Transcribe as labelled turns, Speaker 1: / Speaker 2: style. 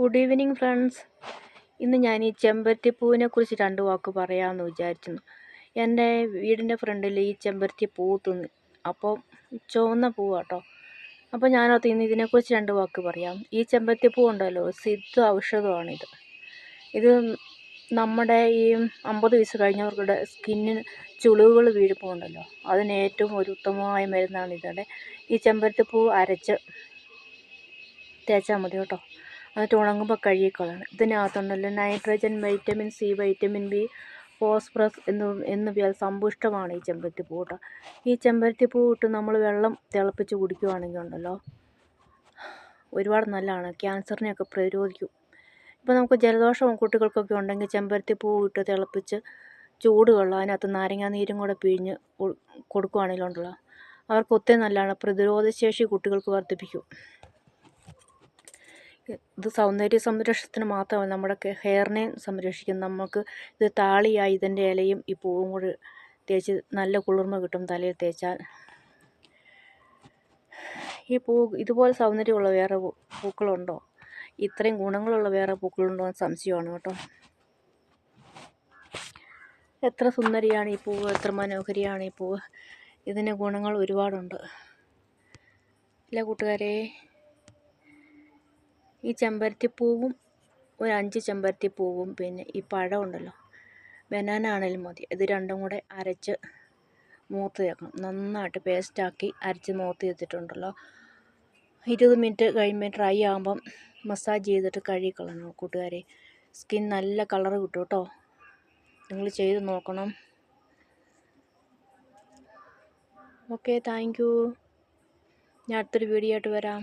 Speaker 1: Good evening friends ഇന്ന് ഞാൻ ഈ ചെമ്പരത്തിപ്പൂവിനെ കുറിച്ച് രണ്ട് വാക്ക് പറയാമെന്ന് വിചാരിച്ചിരുന്നു. എന്റെ വീടിന്റെ ഫ്രണ്ടിൽ ഈ ചെമ്പരത്തി പൂത്തുന്നു അപ്പോൾ ചുവന്ന പൂവാട്ടോ. അപ്പോൾ ഞാനത് ഇന്ന് ഇതിനെക്കുറിച്ച് രണ്ട് വാക്ക് പറയാം. ഈ ചെമ്പരത്തിപ്പൂ ഉണ്ടല്ലോ സിദ്ധ ഔഷധമാണിത്. ഇത് നമ്മുടെ ഈ അമ്പത് വയസ്സ് കഴിഞ്ഞവർക്കുടെ സ്കിന്നിന് ചുളിവുകൾ വീഴുമ്പോൾ ഉണ്ടല്ലോ അതിന് ഏറ്റവും ഒരു ഉത്തമമായ മരുന്നാണ് ഇതിന്റെ ഈ ചെമ്പരത്തിപ്പൂ അരച്ച് തേച്ചാൽ മതി കേട്ടോ. എന്നിട്ട് ഉണങ്ങുമ്പോൾ കഴുകിക്കളയണം ഇതിനകത്തുണ്ടല്ലോ nitrogen vitamin C vitamin B phosphorus എന്ന് എന്നിവയാൽ സമ്പുഷ്ടമാണ് ഈ ചെമ്പരത്തിപ്പൂ കേട്ടോ ഈ ചെമ്പരത്തിപ്പൂ ഇട്ട് നമ്മൾ വെള്ളം തിളപ്പിച്ച് കുടിക്കുകയാണെങ്കിൽ ഉണ്ടല്ലോ ഒരുപാട് നല്ലതാണ്. ക്യാൻസറിനെയൊക്കെ പ്രതിരോധിക്കും. ഇപ്പോൾ നമുക്ക് ജലദോഷം കുട്ടികൾക്കൊക്കെ ഉണ്ടെങ്കിൽ ചെമ്പരത്തിപ്പൂ ഇട്ട് തിളപ്പിച്ച് ചൂട് വെള്ളം അതിനകത്ത് നാരങ്ങാ നീരും കൂടെ പിഴിഞ്ഞ് കൊടുക്കുകയാണെങ്കിലുണ്ടല്ലോ അവർക്ക് ഒത്തിരി നല്ലതാണ്. പ്രതിരോധശേഷി കുട്ടികൾക്ക് വർദ്ധിപ്പിക്കും. ഇത് സൗന്ദര്യ സംരക്ഷണത്തിന് മാത്രമല്ല നമ്മുടെ ഹെയറിനെയും സംരക്ഷിക്കും. നമുക്ക് ഇത് താളിയായി ഇതിന്റെ ഇലയും ഈ പൂവും കൂടി തേച്ച് നല്ല കുളിർമ കിട്ടും തലയിൽ തേച്ചാൽ. ഈ പൂ ഇതുപോലെ സൗന്ദര്യമുള്ള വേറെ പൂക്കളുണ്ടോ? ഇത്രയും ഗുണങ്ങളുള്ള വേറെ പൂക്കളുണ്ടോ എന്ന് സംശയമാണ് കേട്ടോ. എത്ര സുന്ദരിയാണ് ഈ പൂവ് എത്ര മനോഹരിയാണ് ഈ പൂവ് ഇതിന് ഗുണങ്ങൾ ഒരുപാടുണ്ട്. അല്ലേ കൂട്ടുകാരെ ഈ ചെമ്പരത്തിപ്പൂവും ഒരു അഞ്ച് ചെമ്പരത്തിപ്പൂവും പിന്നെ ഈ പഴം ഉണ്ടല്ലോ ബനാന മതി. ഇത് രണ്ടും കൂടെ അരച്ച് മൂത്ത് ചേർക്കണം. നന്നായിട്ട് പേസ്റ്റാക്കി അരച്ച് മൂത്ത് ചേർത്തിട്ടുണ്ടല്ലോ ഇരുപത് മിനിറ്റ് കഴിയുമ്പോൾ ഡ്രൈ ആകുമ്പം മസാജ് ചെയ്തിട്ട് കഴുകിക്കളയണം കൂട്ടുകാരെ. സ്കിൻ നല്ല കളർ കിട്ടും കേട്ടോ. നിങ്ങൾ ചെയ്ത് നോക്കണം. ഓക്കെ താങ്ക് യു ഞാൻ അടുത്തൊരു വീഡിയോ ആയിട്ട് വരാം.